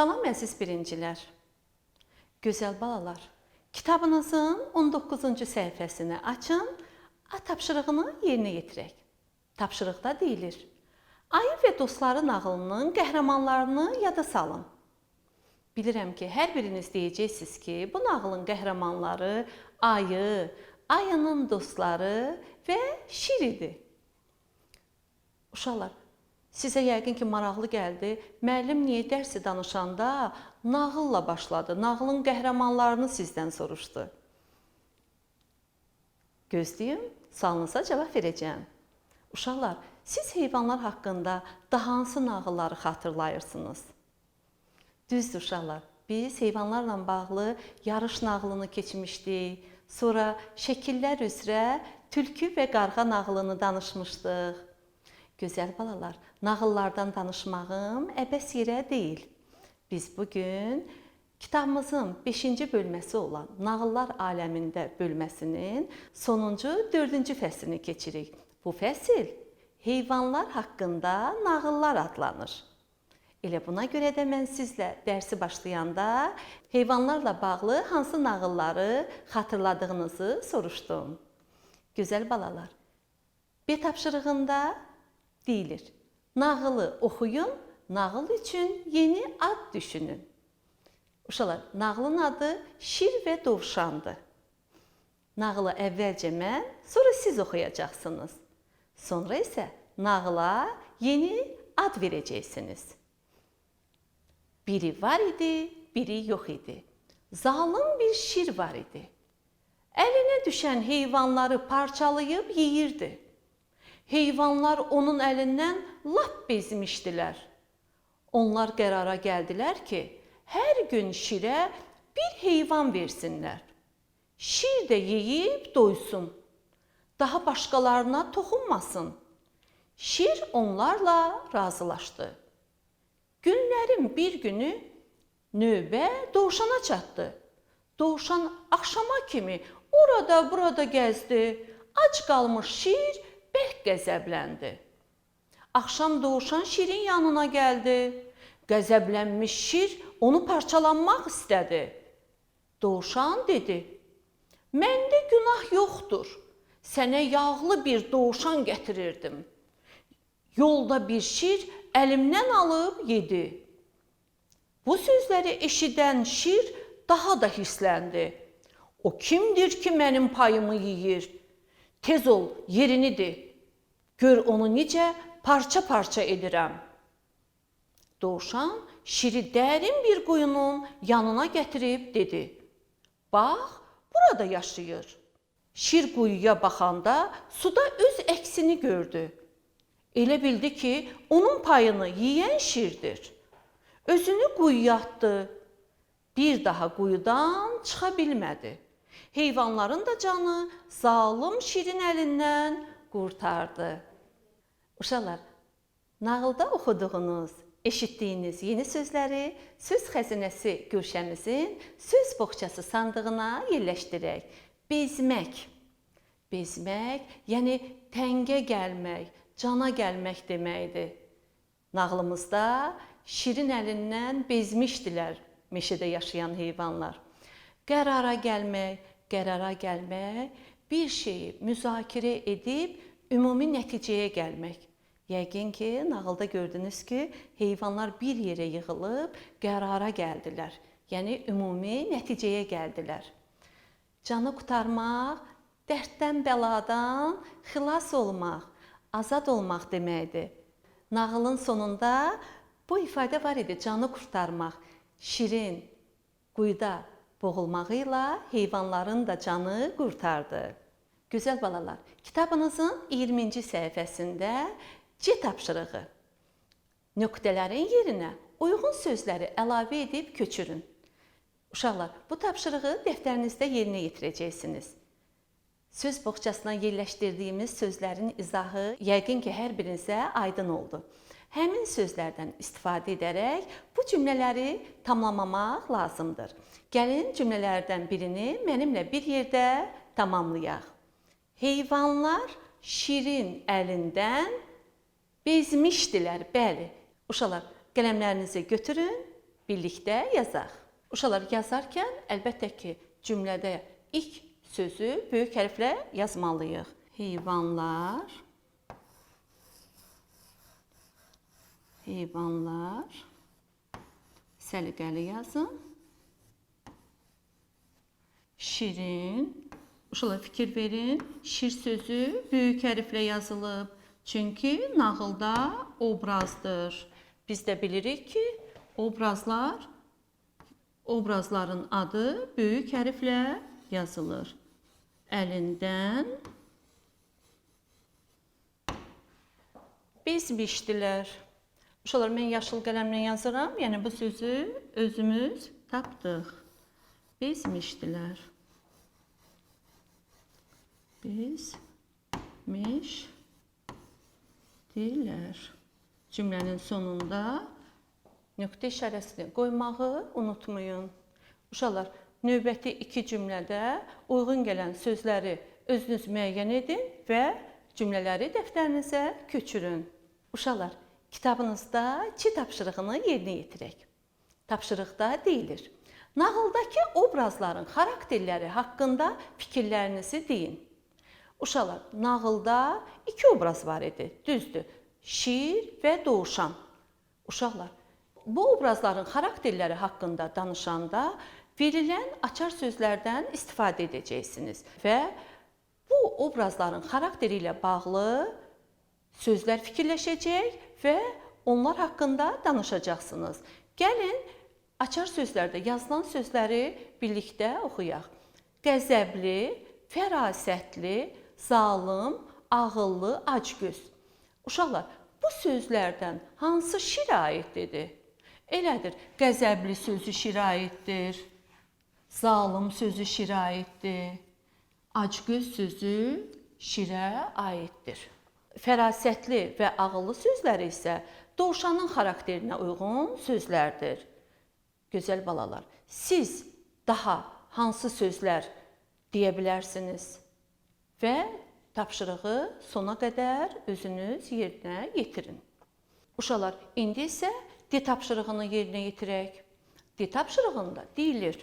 Salam əziz birincilər. Gözəl balalar. Kitabınızın 19-cu səhifəsini açın, a tapşırığını yerinə yetirək. Tapşırıqda deyilir: Ayı və dostları nağılının qəhrəmanlarını yada salın. Bilirəm ki, hər biriniz deyəcəksiniz ki, bu nağılın qəhrəmanları ayı, ayının dostları və şir idi. Uşaqlar, sizə yəqin ki, maraqlı gəldi. Müəllim niyə dərsi danışanda nağılla başladı? Nağılın qəhrəmanlarını sizdən soruşdu. Gözləyin, sualınıza cavab verəcəm. Uşaqlar, siz heyvanlar haqqında daha hansı nağılları xatırlayırsınız? Düzdür uşaqlar. Biz heyvanlarla bağlı yarış nağılını keçmişdik. Sonra şəkillər üzrə tülkü və qarğa nağılını danışmışdıq. Gözəl balalar, nağıllardan danışmağım əbəs yerə deyil. Biz bu gün kitabımızın 5-ci bölməsi olan Nağıllar aləmində bölməsinin sonuncu 4-cü fəslini keçirik. Bu fəsil heyvanlar haqqında nağıllar adlanır. Elə buna görə də mən sizlə dərsi başlayanda heyvanlarla bağlı hansı nağılları xatırladığınızı soruşdum. Gözəl balalar. B tapşırığında deyilir. Nağılı oxuyun, nağıl üçün yeni ad düşünün. Uşaqlar, nağılın adı Şir və Dovşandır. Nağılı əvvəlcə mən, sonra siz oxuyacaqsınız. Sonra isə nağıla yeni ad verəcəksiniz. Biri var idi, biri yox idi. Zalım bir şir var idi. Əlinə düşən heyvanları parçalayıb yeyirdi. Heyvanlar onun əlindən lap bezmişdilər. Onlar qərara gəldilər ki, hər gün şirə bir heyvan versinlər. Şir də yeyib doysun. Daha başqalarına toxunmasın. Şir onlarla razılaşdı. Günlərin bir günü növbə dovşana çatdı. Dovşan axşama kimi orada burada gəzdi. Ac qalmış şir bərk qəzəbləndi. Axşam dovşan şirin yanına gəldi. Qəzəblənmiş şir onu parçalanmaq istədi. Dovşan dedi: "Məndə günah yoxdur. Sənə yağlı bir dovşan gətirirdim." Yolda bir şir əlimdən alıb yedi. Bu sözləri eşidən şir daha da hissləndi. O kimdir ki mənim payımı yeyir? Tez ol, yerini de. Gör onu necə parça-parça edirəm. Dovşan şiri dərin bir quyunun yanına gətirib dedi: "Bax, burada yaşayır." Şir quyuya baxanda suda öz əksini gördü. Elə bildi ki, onun payını yeyən şirdir. Özünü quyuya atdı. Bir daha quyudan çıxa bilmədi. Heyvanların da canı zalım şirin əlindən qurtardı. Uşaqlar, nağılda oxuduğunuz, eşitdiyiniz yeni sözləri söz xəzinəsi güşəmizin söz boğçası sandığına yerləşdirək. Bezmək. Bezmək, yəni təngə gəlmək, cana gəlmək deməkdir. Nağlımızda şirin əlindən bezmişdilər meşədə yaşayan heyvanlar. Qərara gəlmək, qərara gəlmək, bir şeyi müzakirə edib ümumi nəticəyə gəlmək. Yəqin ki, nağılda gördünüz ki, heyvanlar bir yerə yığılıb qərara gəldilər. Yəni ümumi nəticəyə gəldilər. Canı qurtarmaq, dərddən, bəladan xilas olmaq, azad olmaq deməkdir. Nağılın sonunda bu ifadə var idi, canı qurtarmaq. Şirin quyuda boğulmağı ilə heyvanların da canı qurtardı. Gözəl balalar, kitabınızın 20-ci səhifəsində C tapşırığı. Nöqtələrin yerinə uyğun sözləri əlavə edib köçürün. Uşaqlar, bu tapşırığı dəftərinizdə yerinə yetirəcəksiniz. Söz boğçasına yerləşdirdiyimiz sözlərin izahı yəqin ki, hər birinizə aydın oldu. Həmin sözlərdən istifadə edərək bu cümlələri tamamlamaq lazımdır. Gəlin cümlələrdən birini mənimlə bir yerdə tamamlayaq. Heyvanlar şirin əlindən bezmişdilər. Bəli. Uşaqlar, qələmlərinizi götürün, birlikdə yazaq. Uşaqlar yazarkən əlbəttə ki, cümlədə ilk sözü böyük hərflə yazmalıyıq. Heyvanlar Heyvanlar səliqəli yazın. Şirin. Uşaqlar fikir verin. Şir sözü böyük hərflə yazılıb. Çünki nağılda obrazdır. Biz də bilirik ki, obrazlar obrazların adı böyük hərflə yazılır. Əlindən bezmişdilər. Uşaqlar mən yaşıl qələmlə yazıram. Yəni bu sözü özümüz tapdıq. Bezmişdilər. Bezmişdilər. Cümlənin sonunda nöqtə işarəsini qoymağı unutmayın. Uşaqlar, növbəti iki cümlədə uyğun gələn sözləri özünüz müəyyən edin və cümlələri dəftərinizə köçürün. Uşaqlar, kitabınızda çi tapşırığını yerinə yetirək. Tapşırıqda deyilir. Nağıldakı obrazların xarakterləri haqqında fikirlərinizi deyin. Uşaqlar, nağılda iki obraz var idi. Düzdür? Şir və dovşan. Uşaqlar, bu obrazların xarakterləri haqqında danışanda verilən açar sözlərdən istifadə edəcəksiniz və bu obrazların xarakteri ilə bağlı sözlər fikirləşəcək və onlar haqqında danışacaqsınız. Gəlin açar sözlərdə yazılan sözləri birlikdə oxuyaq. Qəzəbli, fərasətli, zalım, ağıllı, acgöz. Uşaqlar, bu sözlərdən hansı şirə aiddir? Elədir, qəzəbli sözü şirə aiddir. Zalım sözü şirə aiddir. Acgöz sözü şirə aiddir. Fərasətli və ağıllı sözləri isə dovşanın xarakterinə uyğun sözlərdir. Gözəl balalar, siz daha hansı sözlər deyə bilərsiniz? Və tapşırığı sona qədər özünüz yerinə yetirin. Uşaqlar, indi isə D tapşırığını yerinə yetirək. D tapşırığında deyilir: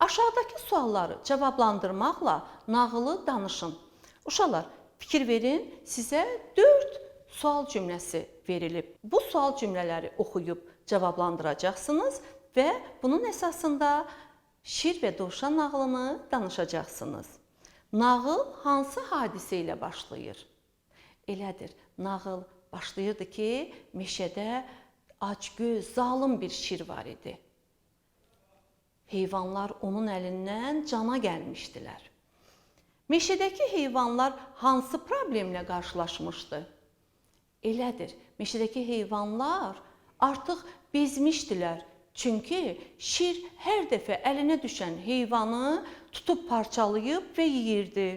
Aşağıdakı sualları cavablandırmaqla nağılı danışın. Uşaqlar, fikir verin, sizə 4 sual cümləsi verilib. Bu sual cümlələri oxuyub cavablandıracaqsınız və bunun əsasında şir və dovşan nağılını danışacaqsınız. Nağıl hansı hadisə ilə başlayır? Elədir, nağıl başlayırdı ki, meşədə acgöz, zalım bir şir var idi. Heyvanlar onun əlindən cana gəlmişdilər. Meşədəki heyvanlar hansı problemlə qarşılaşmışdı? Elədir, meşədəki heyvanlar artıq bezmişdilər. Çünki şir hər dəfə əlinə düşən heyvanı tutub parçalayıb və yeyirdi.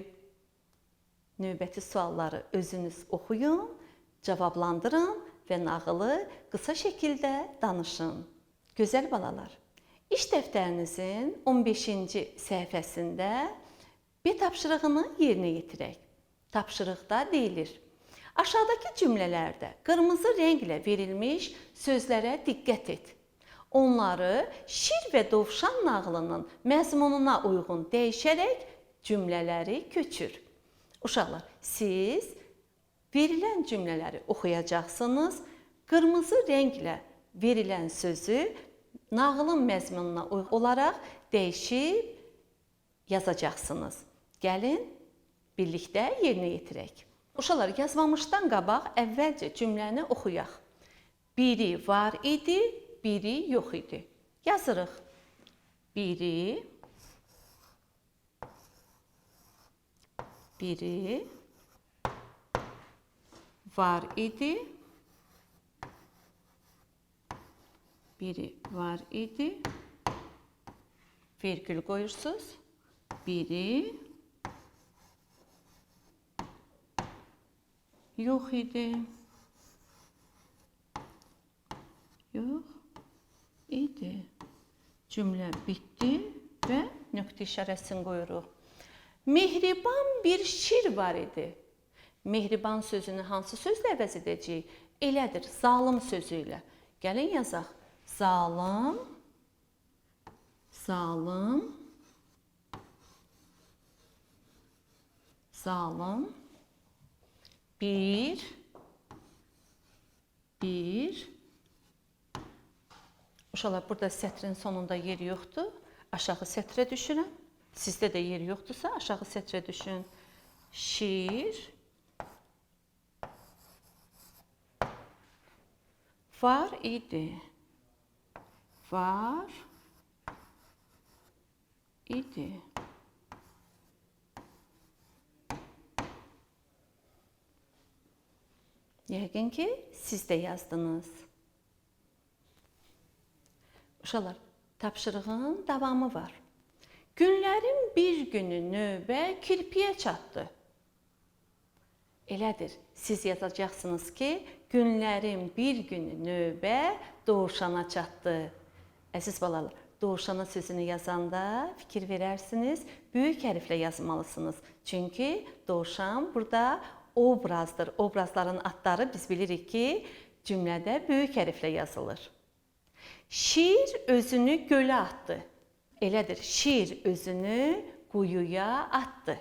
Növbəti sualları özünüz oxuyun, cavablandırın və nağılı qısa şəkildə danışın. Gözəl balalar, iş dəftərinizin 15-ci səhifəsində bir tapşırığını yerinə yetirək. Tapşırıqda deyilir: Aşağıdakı cümlələrdə qırmızı rənglə verilmiş sözlərə diqqət et. Onları şir və dovşan nağılının məzmununa uyğun dəyişərək cümlələri köçür. Uşaqlar, siz verilən cümlələri oxuyacaqsınız. Qırmızı rənglə verilən sözü nağılın məzmununa uyğun olaraq dəyişib yazacaqsınız. Gəlin birlikdə yerinə yetirək. Uşaqlar, yazmamışdan qabaq əvvəlcə cümləni oxuyaq. Biri var idi, biri yox idi. Yazırıq. Biri biri var idi. Biri var idi. Virgül qoyursunuz. Biri yox idi. Yox idi. Cümlə bitdi və nöqtə işarəsini qoyuruq. Mehriban bir şir var idi. Mehriban sözünü hansı sözlə əvəz edəcəyik? Elədir, zalım sözü ilə. Gəlin yazaq. Zalım Zalım. Zalım. Bir. Bir. Uşaqlar, burada sətrin sonunda yer yoxdur. Aşağı sətrə düşürəm. Sizdə də yer yoxdursa, aşağı sətrə düşün. Şir. Var idi. Var idi. Yəqin ki, siz də yazdınız. Uşaqlar, tapşırığın davamı var. Günlərin bir günü növbə kirpiyə çatdı. Elədir. Siz yazacaqsınız ki, günlərin bir günü növbə doğuşana çatdı. Əziz balalar, doğuşana sözünü yazanda fikir verərsiniz, böyük hərflə yazmalısınız. Çünki doğuşan burada obrazdır. Obrazların adları biz bilirik ki, cümlədə böyük hərflə yazılır. Şir özünü gölə atdı. Elədir, şir özünü quyuya atdı.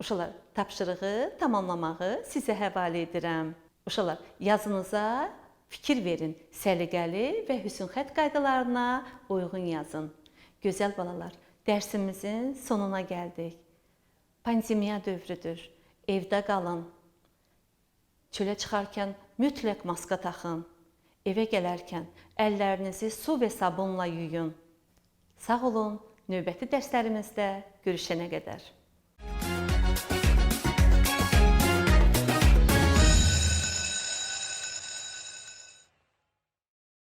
Uşaqlar, tapşırığı tamamlamağı sizə həvalə edirəm. Uşaqlar, yazınıza fikir verin. Səliqəli və hüsnxətt qaydalarına uyğun yazın. Gözəl balalar, dərsimizin sonuna gəldik. Pandemiya dövrüdür. Evdə qalın. Çölə çıxarkən mütləq maska taxın. Evə gələrkən əllərinizi su və sabunla yuyun. Sağ olun. Növbəti dərslərimizdə görüşənə qədər.